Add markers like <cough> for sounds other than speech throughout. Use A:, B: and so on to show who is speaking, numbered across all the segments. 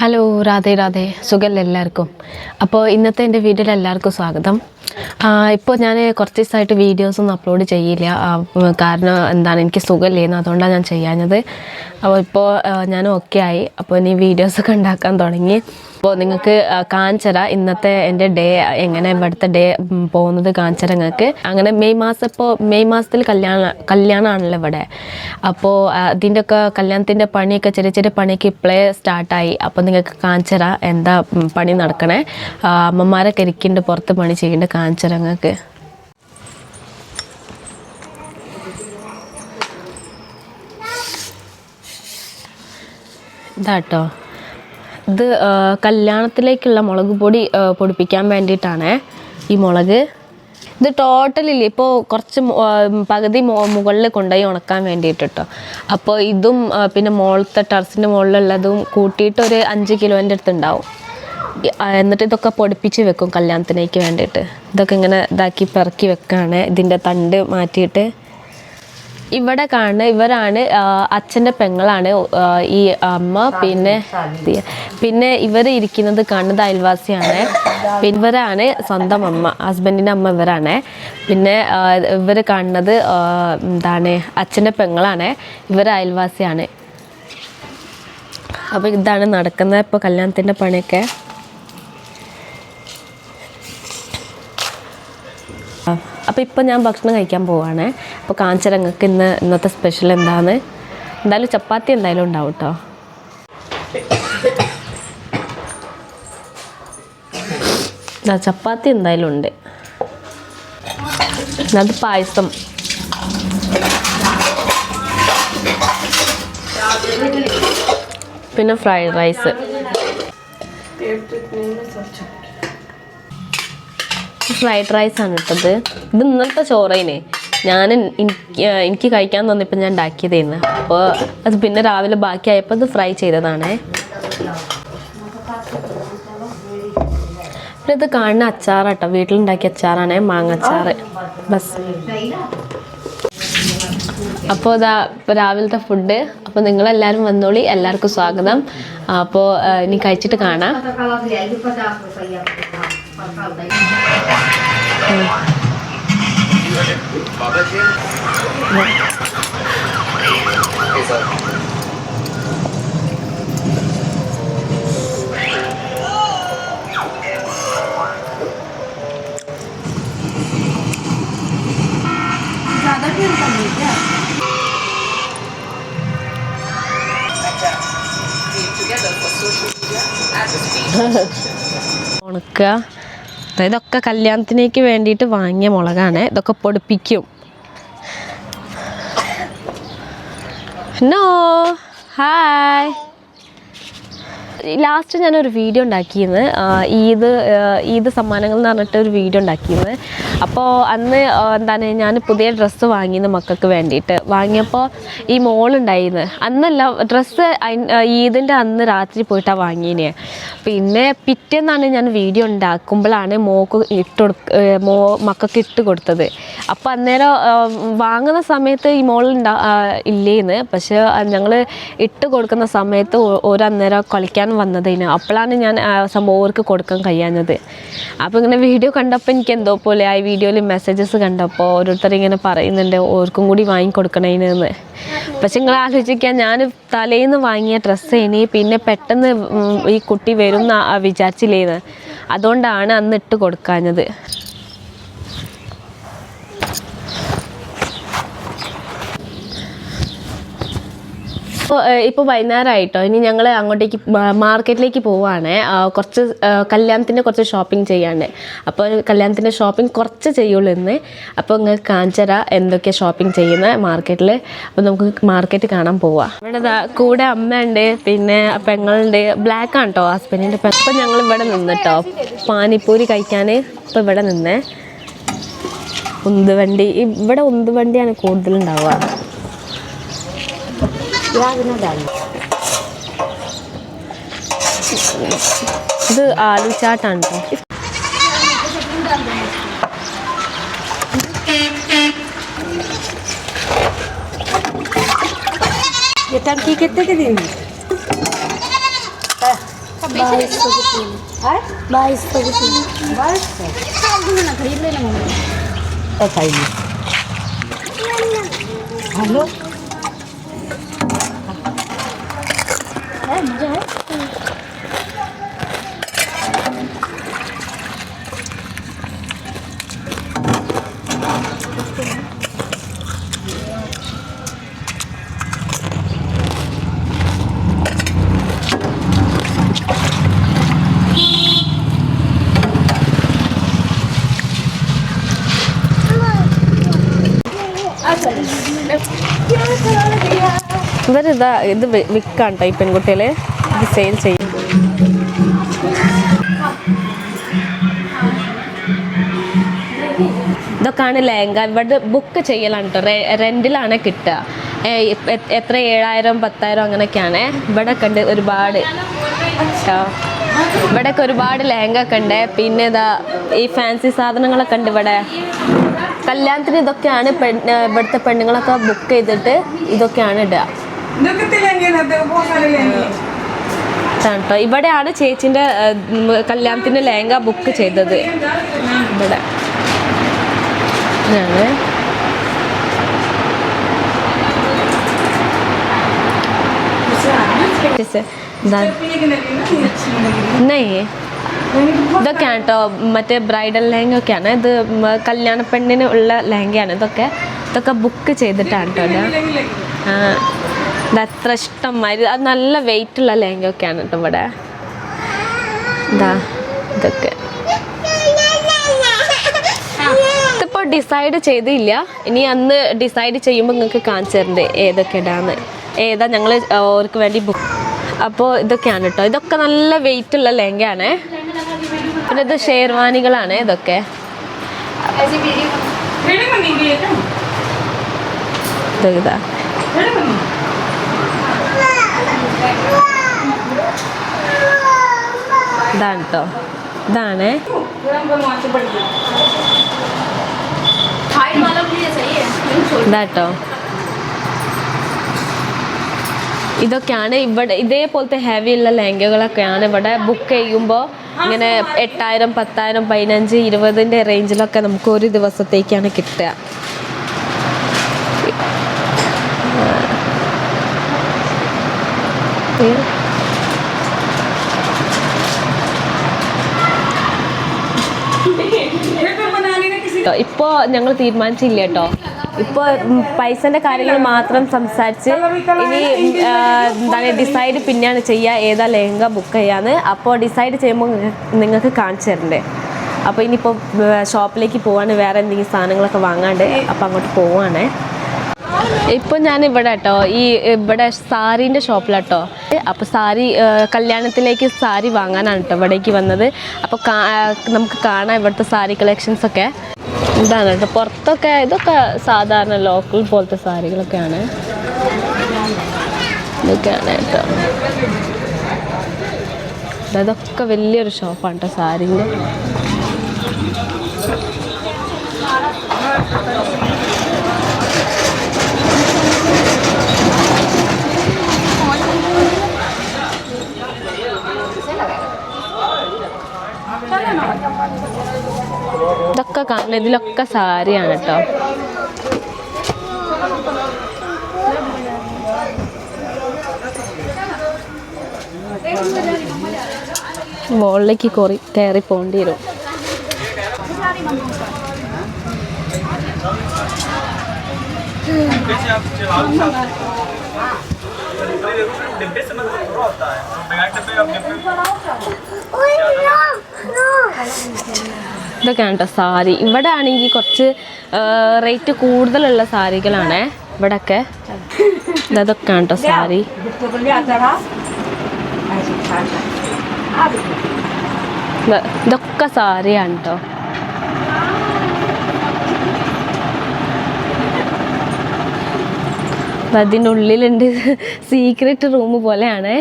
A: Hello Radhe Radhe സുഖമല്ല എല്ലാവർക്കും? അപ്പോൾ ഇന്നത്തെ എന്റെ വീട്ടിൽ എല്ലാവർക്കും സ്വാഗതം. ഇപ്പോൾ ഞാൻ കുറച്ച് ദിവസമായിട്ട് വീഡിയോസൊന്നും അപ്ലോഡ് ചെയ്യില്ല. കാരണം എന്താണ് എനിക്ക് സുഖമില്ലേന്ന് അതുകൊണ്ടാണ് ഞാൻ ചെയ്യാഞ്ഞത്. അപ്പോൾ ഇപ്പോൾ ഞാൻ ഓക്കെ ആയി. അപ്പോൾ ഇനി വീഡിയോസൊക്കെ ഉണ്ടാക്കാൻ തുടങ്ങി. അപ്പോൾ നിങ്ങൾക്ക് കാഞ്ചര ഇന്നത്തെ എന്റെ ഡേ എങ്ങനെ ഇവിടുത്തെ ഡേ പോകുന്നത് കാഞ്ചര നിങ്ങൾക്ക്. അങ്ങനെ മെയ് മാസം ഇപ്പോൾ മെയ് മാസത്തിൽ കല്യാണ കല്യാണമാണല്ലോ ഇവിടെ. അപ്പോൾ അതിന്റെ ഒക്കെ കല്യാണത്തിന്റെ പണിയൊക്കെ ചെറിയ ചെറിയ പണിയൊക്കെ ഇപ്പോഴേ സ്റ്റാർട്ടായി. അപ്പോൾ നിങ്ങൾക്ക് കാഞ്ചര എന്താ പണി നടക്കണേ. അമ്മമാരൊക്കെ ഇരിക്കുന്നുണ്ട് പുറത്ത് പണി ചെയ്യുന്നുണ്ട് നിങ്ങൾക്ക് ഇതാട്ടോ. ഇത് കല്യാണത്തിലേക്കുള്ള മുളക് പൊടി പൊടിപ്പിക്കാൻ വേണ്ടിയിട്ടാണ് ഈ മുളക്. ഇത് ടോട്ടലില്ല ഇപ്പോൾ കുറച്ച് പകുതി മുകളിൽ കൊണ്ടുപോയി ഉണക്കാൻ വേണ്ടിയിട്ട് കേട്ടോ അപ്പോൾ ഇതും പിന്നെ മുകളിലത്തെ ടെറസിന്റെ മുകളിലുള്ളതും കൂട്ടിയിട്ട് ഒരു അഞ്ച് കിലോന്റെ അടുത്ത് ഉണ്ടാവും. എന്നിട്ട് ഇതൊക്കെ പൊടിപ്പിച്ച് വെക്കും കല്യാണത്തിനേക്ക് വേണ്ടിയിട്ട്. ഇതൊക്കെ ഇങ്ങനെ ഇതാക്കി പെറുക്കി വെക്കുകയാണ് ഇതിന്റെ തണ്ട് മാറ്റിയിട്ട്. ഇവിടെ കാണുന്ന ഇവരാണ് അച്ഛന്റെ പെങ്ങളാണ് ഈ അമ്മ പിന്നെ പിന്നെ ഇവർ ഇരിക്കുന്നത് കാണുന്നത് അയൽവാസിയാണ്. ഇവരാണ് സ്വന്തം അമ്മ ഹസ്ബൻഡിന്റെ അമ്മ ഇവരാണ്. പിന്നെ ഇവർ കാണുന്നത് എന്താണ് അച്ഛന്റെ പെങ്ങളാണ്. ഇവർ അയൽവാസിയാണ്. അപ്പോൾ ഇതാണ് നടക്കുന്നത് ഇപ്പോൾ കല്യാണത്തിന്റെ പണിയൊക്കെ. അപ്പോൾ ഇപ്പോൾ ഞാൻ ഭക്ഷണം കഴിക്കാൻ പോവാണ്. അപ്പോൾ കാഞ്ചരങ്ങൾക്ക് ഇന്ന് ഇന്നത്തെ സ്പെഷ്യൽ എന്താണ്. എന്തായാലും ചപ്പാത്തി എന്തായാലും ഉണ്ടാവും കേട്ടോ ചപ്പാത്തി എന്തായാലും ഉണ്ട്. അത് പായസം. പിന്നെ ഫ്രൈഡ് റൈസ്. ഫ്രൈഡ് റൈസ് ആണ് ഇട്ടത്. ഇത് ഇന്നലത്തെ ചോറേനെ. ഞാൻ എനിക്ക് കഴിക്കാൻ തോന്നിയപ്പോൾ ഞാൻ ഉണ്ടാക്കിയതായിരുന്നു അപ്പോൾ അത് പിന്നെ രാവിലെ ബാക്കിയായപ്പോൾ അത് ഫ്രൈ ചെയ്തതാണേ. പിന്നെ ഇത് കാണുന്ന അച്ചാറാട്ടോ. വീട്ടിലുണ്ടാക്കിയ അച്ചാറാണ് മാങ്ങ അച്ചാറ് ബസ്. അപ്പോൾ ഇതാ ഇപ്പോൾ രാവിലത്തെ ഫുഡ്. അപ്പോൾ നിങ്ങളെല്ലാവരും വന്നോളി. എല്ലാവർക്കും സ്വാഗതം. അപ്പോൾ ഇനി കഴിച്ചിട്ട് കാണാം. ഉണക്കുക ഇതൊക്കെ കല്യാണത്തിനേക്ക് വേണ്ടിയിട്ട് വാങ്ങിയ മുളകാണ്. ഇതൊക്കെ പൊടിപ്പിക്കും. നോ ഹായ് ലാസ്റ്റ് ഞാനൊരു വീഡിയോ ഉണ്ടാക്കിയിരുന്നു ഈദ് ഈദ് സമ്മാനങ്ങൾ എന്ന് പറഞ്ഞിട്ട് ഒരു വീഡിയോ ഉണ്ടാക്കിയിരുന്നു അപ്പോൾ അന്ന് എന്താണ് ഞാൻ പുതിയ ഡ്രസ്സ് വാങ്ങിയിരുന്നു മക്കൾക്ക് വേണ്ടിയിട്ട്. വാങ്ങിയപ്പോൾ ഈ മോളുണ്ടായിരുന്നു അന്നല്ല ഡ്രസ്സ് ഈദിന്റെ അന്ന് രാത്രി പോയിട്ടാണ് വാങ്ങിയത് പിന്നെ പിറ്റേന്നാണ് ഞാൻ വീഡിയോ ഉണ്ടാക്കുമ്പോഴാണ് മോക്ക് ഇട്ട് കൊടുക്ക മോ മക്കൾക്ക് ഇട്ട് കൊടുത്തത്. അപ്പോൾ അന്നേരം വാങ്ങുന്ന സമയത്ത് ഈ മോൾ ഇല്ലേന്ന്. പക്ഷേ ഞങ്ങൾ ഇട്ട് കൊടുക്കുന്ന സമയത്ത് ഓ- ഓരോ അന്നേരം വന്നതിന്. അപ്പോഴാണ് ഞാൻ സംഭവം ഓർക്ക് കൊടുക്കാൻ കഴിയാഞ്ഞത്. അപ്പോൾ ഇങ്ങനെ വീഡിയോ കണ്ടപ്പോൾ എനിക്ക് എന്തോ പോലെ ആ വീഡിയോയിൽ മെസ്സേജസ് കണ്ടപ്പോൾ ഓരോരുത്തർ ഇങ്ങനെ പറയുന്നുണ്ട് ഓർക്കും കൂടി വാങ്ങിക്കൊടുക്കണേന്ന് പക്ഷെ നിങ്ങൾ ആലോചിക്കാൻ ഞാൻ തലേന്ന് വാങ്ങിയ ഡ്രസ്സ് ഇനി പിന്നെ പെട്ടെന്ന് ഈ കുട്ടി വരും എന്ന് വിചാരിച്ചില്ലേന്ന്. അതുകൊണ്ടാണ് അന്ന് ഇട്ട് കൊടുക്കാഞ്ഞത്. ഇപ്പോൾ ഇപ്പോൾ വൈകുന്നേരമായിട്ടോ ഇനി ഞങ്ങൾ അങ്ങോട്ടേക്ക് മാർക്കറ്റിലേക്ക് പോവുകയാണേ കുറച്ച് കല്യാണത്തിന്റെ കുറച്ച് ഷോപ്പിംഗ് ചെയ്യാണ്ട്. അപ്പോൾ കല്യാണത്തിന്റെ ഷോപ്പിംഗ് കുറച്ച് ചെയ്യുള്ളൂ ഇന്ന്. അപ്പോൾ നിങ്ങൾക്ക് കാഞ്ചര എന്തൊക്കെ ഷോപ്പിംഗ് ചെയ്യുന്ന മാർക്കറ്റിൽ അപ്പോൾ നമുക്ക് മാർക്കറ്റ് കാണാൻ പോവാം. ഇവിടെ കൂടെ അമ്മ ഉണ്ട് പിന്നെ പെങ്ങളുണ്ട്. ബ്ലാക്ക് ആണ് കേട്ടോ ഹസ്ബൻഡിന്റെ ഇപ്പം ഞങ്ങൾ ഇവിടെ നിന്നിട്ടോ. പാനിപ്പൂരി കഴിക്കാൻ ഇപ്പോൾ ഇവിടെ നിന്നേ. ഉന്തുവണ്ടി. ഇവിടെ ഉന്തുവണ്ടിയാണ് കൂടുതലുണ്ടാവുക. ഇത് ആലു ചാട്ടാണ് കേട്ടോ
B: এটা কি কেটে কে দিন বাইশশো
C: বাইশশো
B: বাইশশো খাইনি হ্যালো
A: ഇവരിതാ ഇത് വിൽക്കാൻ കേട്ടോ ഈ പെൺകുട്ടികളെ. ഇത് സെയിൽ ചെയ്യും. ഇതൊക്കെയാണ് ലേങ്ക ഇവിടെ ബുക്ക് ചെയ്യലാണ് കേട്ടോ റെന്റിലാണ് കിട്ടുക. എത്ര? ഏഴായിരം പത്തായിരം അങ്ങനെയൊക്കെയാണ്. ഇവിടെ കണ്ട് ഒരുപാട്. ഇവിടെയൊക്കെ ഒരുപാട് ലെഹങ്ക ഒക്കെ ഉണ്ട്. പിന്നെ ഇതാ ഈ ഫാൻസി സാധനങ്ങളൊക്കെ ഉണ്ട് ഇവിടെ. കല്യാണത്തിന് ഇതൊക്കെയാണ് പെൺ ഇവിടുത്തെ പെണ്ണുങ്ങളൊക്കെ ബുക്ക് ചെയ്തിട്ട് ഇതൊക്കെയാണ് ഇടുക. ട്ടോ ഇവിടെയാണ് ചേച്ചിന്റെ കല്യാണത്തിന്റെ ലേങ്ക ബുക്ക് ചെയ്തത്. ഇവിടെ. ഇതാണ്. ഇതൊക്കെയാണ് കേട്ടോ മറ്റേ ബ്രൈഡൽ ലെഹങ്ക ഒക്കെയാണ് ഇത് കല്യാണ പെണ്ണിന് ഉള്ള ലേങ്കയാണ് ഇതൊക്കെ. ഇതൊക്കെ ബുക്ക് ചെയ്തിട്ടാണ് കേട്ടോ ആ. ഇത് ഇഷ്ടം മാതിരി അത് നല്ല വെയിറ്റ് ഉള്ള വെയിറ്റുള്ള ലെഹങ്കൊക്കെയാണ് കേട്ടോ ഇവിടെ. എന്താ ഇതൊക്കെ. ഇതിപ്പോൾ ഡിസൈഡ് ചെയ്തില്ല. ഇനി അന്ന് ഡിസൈഡ് ചെയ്യുമ്പോൾ നിങ്ങൾക്ക് കാണിച്ചു തരണ്ടേ ഏതൊക്കെ ഇടാന്ന്. ഏതാ ഞങ്ങൾ അവർക്ക് വേണ്ടി ബുക്ക് അപ്പോൾ ഇതൊക്കെയാണ് കേട്ടോ. ഇതൊക്കെ നല്ല വെയിറ്റ് ഉള്ള ലെഹങ്കയാണ്. പിന്നെ ഇത് ഷേർവാനികളാണ് ഇതൊക്കെ. ഇതാ ഇതാണ് കേട്ടോ ഇതാണേ ഇതാട്ടോ ഇതൊക്കെയാണ് ഇവിടെ ഇതേപോലത്തെ ഹെവി ഉള്ള ലഹങ്കകളൊക്കെയാണ് ഇവിടെ ബുക്ക് ചെയ്യുമ്പോൾ ഇങ്ങനെ എട്ടായിരം പത്തായിരം പതിനഞ്ച് ഇരുപതിന്റെ റേഞ്ചിലൊക്കെ നമുക്ക് ഒരു ദിവസത്തേക്കാണ് കിട്ടുക.
C: Yeah. കേട്ടോ.
A: ഇപ്പോൾ ഞങ്ങൾ തീരുമാനിച്ചില്ല കേട്ടോ. ഇപ്പൊ പൈസന്റെ കാര്യങ്ങൾ മാത്രം സംസാരിച്ച് ഇനി എന്താണ് ഡിസൈഡ് പിന്നെയാണ് ചെയ്യുക ഏതാ ലെഹങ്ക ബുക്ക് ചെയ്യാന്ന്. അപ്പോൾ ഡിസൈഡ് ചെയ്യുമ്പോൾ നിങ്ങൾക്ക് കാണിച്ചു തരണ്ടേ. അപ്പൊ ഇനിയിപ്പോ ഷോപ്പിലേക്ക് പോവാണ്. വേറെ എന്തെങ്കിലും സാധനങ്ങളൊക്കെ വാങ്ങാണ്ട് അപ്പോൾ അങ്ങോട്ട് പോവാണേ. ഇപ്പൊ ഞാൻ ഇവിടെ കേട്ടോ. ഈ ഇവിടെ സാരീന്റെ ഷോപ്പിലാട്ടോ അപ്പോൾ സാരി കല്യാണത്തിലേക്ക് സാരി വാങ്ങാനാണ് കേട്ടോ ഇവിടേക്ക് വന്നത്. അപ്പോൾ നമുക്ക് കാണാം ഇവിടുത്തെ സാരി കളക്ഷൻസ് ഒക്കെ. ഇതാണ് കേട്ടോ പുറത്തൊക്കെ ഇതൊക്കെ സാധാരണ ലോക്കൽ പോലത്തെ സാരികളൊക്കെയാണ്. ഇതൊക്കെയാണ് കേട്ടോ. അതൊക്കെ വലിയൊരു ഷോപ്പാണ് കേട്ടോ സാരീന്റെ ഇതൊക്കെ കാണുന്നത് ഇതിലൊക്കെ സാരിയാണ് കേട്ടോ മുകളിലേക്ക് കൊറി കയറി പോകേണ്ടി വരും. ഇതൊക്കെയാണ് കേട്ടോ സാരി. ഇവിടെ ആണെങ്കിൽ കുറച്ച് റേറ്റ് കൂടുതലുള്ള സാരികളാണ്. ഇവിടൊക്കെ. ഇതൊക്കെയാണ് കേട്ടോ സാരി? ഇത് ഇതൊക്കെ സാരിയാണ് കേട്ടോ അതിന്റെ ഉള്ളിലുണ്ട്. സീക്രട്ട് റൂം പോലെയാണ്.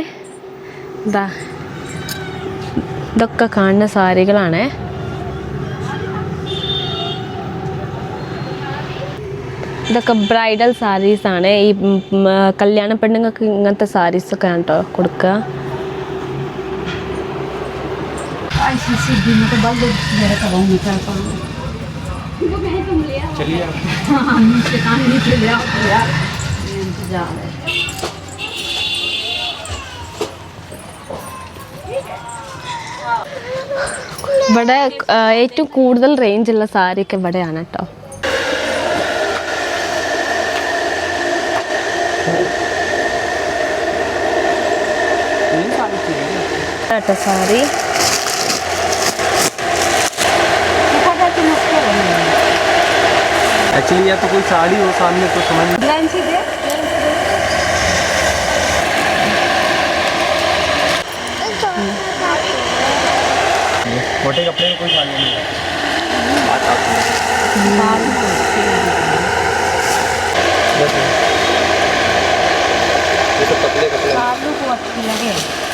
A: ഇതാ. ഇതൊക്കെ കാണുന്ന സാരികളാണ്. ഇതൊക്കെ ബ്രൈഡൽ സാരീസ് ആണ്. ഈ കല്യാണ പെണ്ണുങ്ങൾക്ക് ഇങ്ങനത്തെ സാരീസൊക്കെ ആണ് കേട്ടോ കൊടുക്കുക. <laughs> ഇവിടെ ഏറ്റവും കൂടുതൽ റേഞ്ചുള്ള സാരിയൊക്കെ ഇവിടെയാണ് കേട്ടോ पराठा सारी।
D: एक्चुअली या तो कोई साड़ी हो सामने तो समझ में मोटे कपड़े में कोई साड़ी नहीं है। ये सब पतले कपड़े
A: को अच्छी लगे।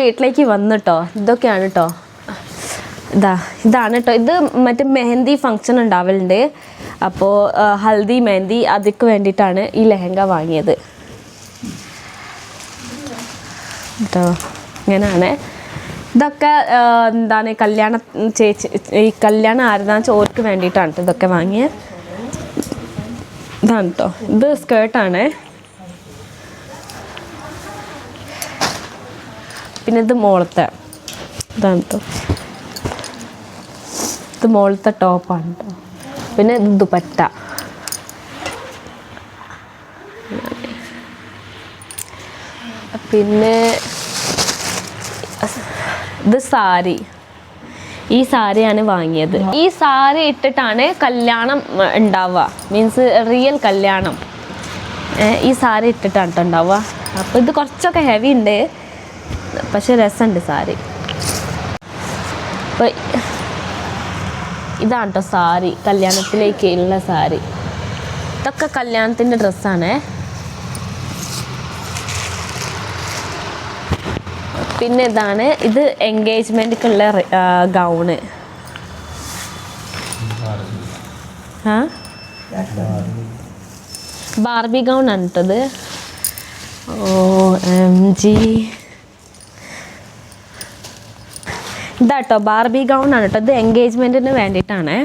A: വീട്ടിലേക്ക് വന്നിട്ടോ. ഇതൊക്കെയാണ് കേട്ടോ ഇതാ ഇതാണ് കേട്ടോ ഇത് മറ്റേ മെഹന്തി ഫങ്ഷൻ ഉണ്ടാവലുണ്ട്. അപ്പോൾ ഹൽദി മെഹന്തി അതിക്ക് വേണ്ടിയിട്ടാണ് ഈ ലെഹങ്ക വാങ്ങിയത്. കേട്ടോ ഇങ്ങനെയാണ് ഇതൊക്കെ എന്താണ് കല്യാണ ചേച്ചി ഈ കല്യാണം ആരുതാന്ന് ചോർക്ക് വേണ്ടിയിട്ടാണ് ട്ടോ ഇതൊക്കെ വാങ്ങിയത്. ഇതാണ് കേട്ടോ ഇത് സ്കേർട്ടാണ് പിന്നെ ഇത് മോളത്തെ ഇതാണ് ഇത് മോളത്തെ ടോപ്പാണ് കേട്ടോ പിന്നെ ഇത് ദുപ്പട്ട. പിന്നെ ഇത് സാരി. ഈ സാരിയാണ് വാങ്ങിയത്. ഈ സാരി ഇട്ടിട്ടാണ് കല്യാണം ഉണ്ടാവുക. മീൻസ് റിയൽ കല്യാണം. ഈ സാരി ഇട്ടിട്ടാണ് ഉണ്ടാവുക. അപ്പോൾ ഇത് കുറച്ചൊക്കെ ഹെവി ഉണ്ട്. പക്ഷെ രസമുണ്ട് സാരി. അപ്പോൾ ഇതാണ് കേട്ടോ സാരി കല്യാണത്തിലേക്ക് ഉള്ള സാരി. ഇതൊക്കെ കല്യാണത്തിന്റെ ഡ്രസ്സാണേ. പിന്നെ ഇതാണ് ഇത് എൻഗേജ്മെന്റിക്കുള്ള ഗൗണ്. ബാർബി ഗൗൺ ആണ് കേട്ടത് ഓ എം ജി ഇതാട്ടോ ബാർബി ഗൗൺ ആണ് കേട്ടോ. ഇത് എൻഗേജ്മെന്റിന് വേണ്ടിയിട്ടാണ്.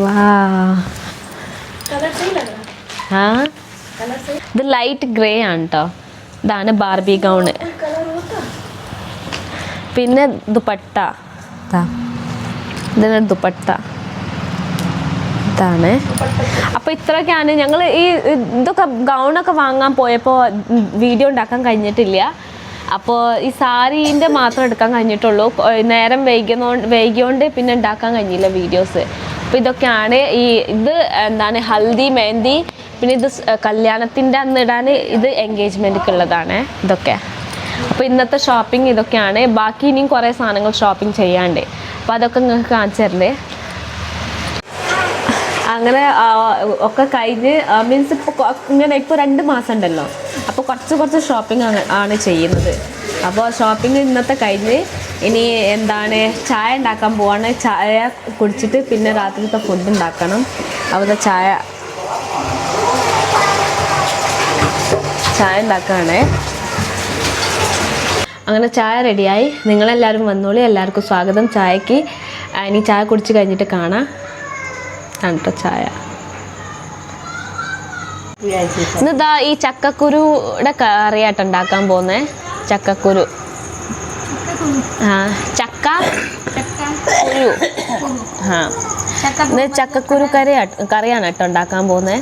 A: വാ ആ ഇത് ലൈറ്റ് ഗ്രേ ആണ് കേട്ടോ ഇതാണ് ബാർബി ഗൗണ് പിന്നെ ദുപ്പട്ട. ഇതാണ് ദുപ്പട്ട. ഇതാണ്. അപ്പോൾ ഇത്രയൊക്കെയാണ് ഞങ്ങൾ ഈ ഇതൊക്കെ ഗൗണൊക്കെ വാങ്ങാൻ പോയപ്പോൾ വീഡിയോ ഉണ്ടാക്കാൻ കഴിഞ്ഞിട്ടില്ല. അപ്പോൾ ഈ സാരീന്റെ മാത്രം എടുക്കാൻ കഴിഞ്ഞിട്ടുള്ളൂ. നേരം വൈകുന്നോണ്ട് വൈകിയോണ്ട് പിന്നെ ഉണ്ടാക്കാൻ കഴിഞ്ഞില്ല വീഡിയോസ്. അപ്പോൾ ഇതൊക്കെയാണ് ഈ ഇത് എന്താണ് ഹൽദി മെഹന്തി പിന്നെ ഇത് കല്യാണത്തിന്റെ അന്ന് ഇടാൻ ഇത് എൻഗേജ്മെന്റ് ഉള്ളതാണ് ഇതൊക്കെ. അപ്പോൾ ഇന്നത്തെ ഷോപ്പിംഗ് ഇതൊക്കെയാണ്. ബാക്കി ഇനിയും കുറേ സാധനങ്ങൾ ഷോപ്പിംഗ് ചെയ്യാണ്ട്. അപ്പോൾ അതൊക്കെ നിങ്ങൾക്ക് കാണിച്ചു തരണ്ടേ. അങ്ങനെ ഒക്കെ കഴിഞ്ഞ് മീൻസ് ഇപ്പോൾ ഇങ്ങനെ ഇപ്പോൾ രണ്ട് മാസം ഉണ്ടല്ലോ. അപ്പോൾ കുറച്ച് കുറച്ച് ഷോപ്പിംഗ് ആണ് ചെയ്യുന്നത്. അപ്പോൾ ഷോപ്പിംഗ് ഇന്നത്തെ കഴിഞ്ഞ് ഇനി എന്താണ് ചായ ഉണ്ടാക്കാൻ പോവാണ്. ചായ കുടിച്ചിട്ട് പിന്നെ രാത്രിത്തെ ഫുഡ് ഉണ്ടാക്കണം. അവിടെ ചായ ചായ ഉണ്ടാക്കുകയാണേ അങ്ങനെ ചായ റെഡിയായി. നിങ്ങളെല്ലാവരും വന്നോളി. എല്ലാവർക്കും സ്വാഗതം. ചായക്ക് ഇനി ചായ കുടിച്ച് കഴിഞ്ഞിട്ട് കാണാം. കണ്ടോ ചായ? ഇന്നിതാ ഈ ചക്കക്കുരുടെ കറിയായിട്ട് ഉണ്ടാക്കാൻ പോകുന്നേ ചക്കക്കുരു. ആ ചക്ക കുരു. ആ. ചക്കക്കുരു കറി കറിയാണ് കേട്ടോ ഉണ്ടാക്കാൻ
B: പോകുന്നത്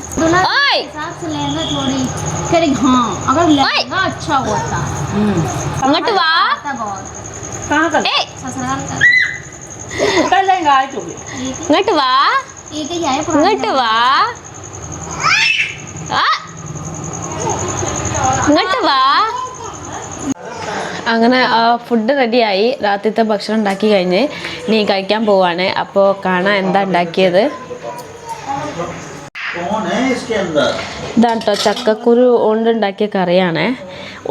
A: അങ്ങോട്ട് വാ. ഇങ്ങോട്ട് വാ. ഇങ്ങോട്ട് വാ. ഇങ്ങോട്ട് വാ. അങ്ങനെ ഫുഡ് റെഡിയായി രാത്രിത്തെ ഭക്ഷണം ഉണ്ടാക്കി കഴിഞ്ഞ് നീ കഴിക്കാൻ പോവാണ്. അപ്പോൾ കാണാൻ എന്താ ഉണ്ടാക്കിയത്. ഇതാണ് കേട്ടോ ചക്കക്കുരു കൊണ്ട് ഉണ്ടാക്കിയ കറിയാണ്.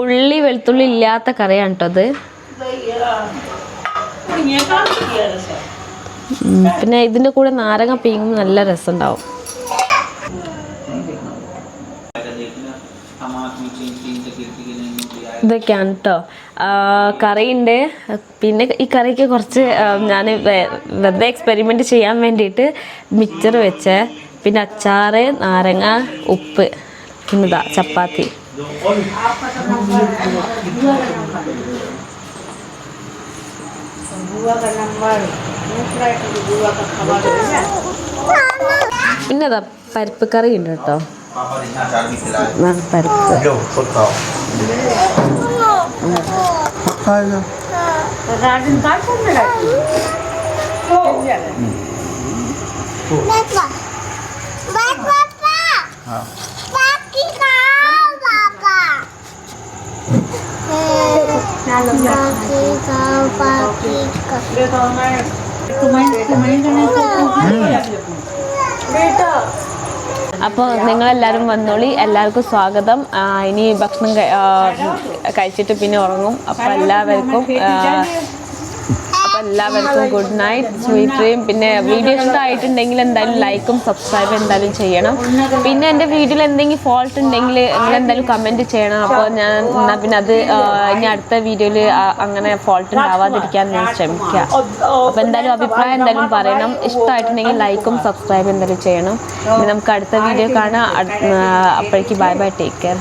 A: ഉള്ളി വെളുത്തുള്ളി ഇല്ലാത്ത കറിയാണ് കേട്ടോ അത് പിന്നെ ഇതിന്റെ കൂടെ നാരങ്ങ പീങ്ങും നല്ല രസമുണ്ടാവും. ഇതൊക്കെയാണ് കേട്ടോ കറിയുണ്ട്. പിന്നെ ഈ കറിക്ക് കുറച്ച് ഞാൻ വെറുതെ എക്സ്പെരിമെന്റ് ചെയ്യാൻ വേണ്ടിയിട്ട് മിക്സർ വെച്ച്. പിന്നെ അച്ചാറ് നാരങ്ങ ഉപ്പ് പിന്നെ ചപ്പാത്തി. പിന്നെ പരിപ്പ് കറി ഉണ്ട് കേട്ടോ പരിപ്പ്.
C: राजन का कौन में रहती
A: അപ്പോൾ നിങ്ങളെല്ലാവരും വന്നോളി. എല്ലാവർക്കും സ്വാഗതം. ഇനി ഭക്ഷണം കഴിച്ചിട്ട് പിന്നെ ഉറങ്ങും. അപ്പോൾ എല്ലാവർക്കും അപ്പോൾ എല്ലാവർക്കും ഗുഡ് നൈറ്റ് സ്വീറ്റ് ഡ്രീം പിന്നെ വീഡിയോ ഇഷ്ടമായിട്ടുണ്ടെങ്കിൽ എന്തായാലും ലൈക്കും സബ്സ്ക്രൈബും എന്തായാലും ചെയ്യണം. പിന്നെ എന്റെ വീഡിയോയിൽ എന്തെങ്കിലും ഫോൾട്ട് ഉണ്ടെങ്കിൽ നിങ്ങൾ എന്തായാലും കമന്റ് ചെയ്യണം. അപ്പോൾ ഞാൻ എന്നാൽ പിന്നെ അത് ഇനി അടുത്ത വീഡിയോയിൽ അങ്ങനെ ഫോൾട്ട് ഉണ്ടാവാതിരിക്കാൻ ഞാൻ ശ്രമിക്കുക. അപ്പോൾ എന്തായാലും അഭിപ്രായം എന്തായാലും പറയണം. ഇഷ്ടമായിട്ടുണ്ടെങ്കിൽ ലൈക്കും സബ്സ്ക്രൈബും എന്തായാലും ചെയ്യണം. പിന്നെ നമുക്ക് അടുത്ത വീഡിയോ കാണാം. അപ്പോഴേക്ക് ബൈ ബൈ ടേക്ക് കെയർ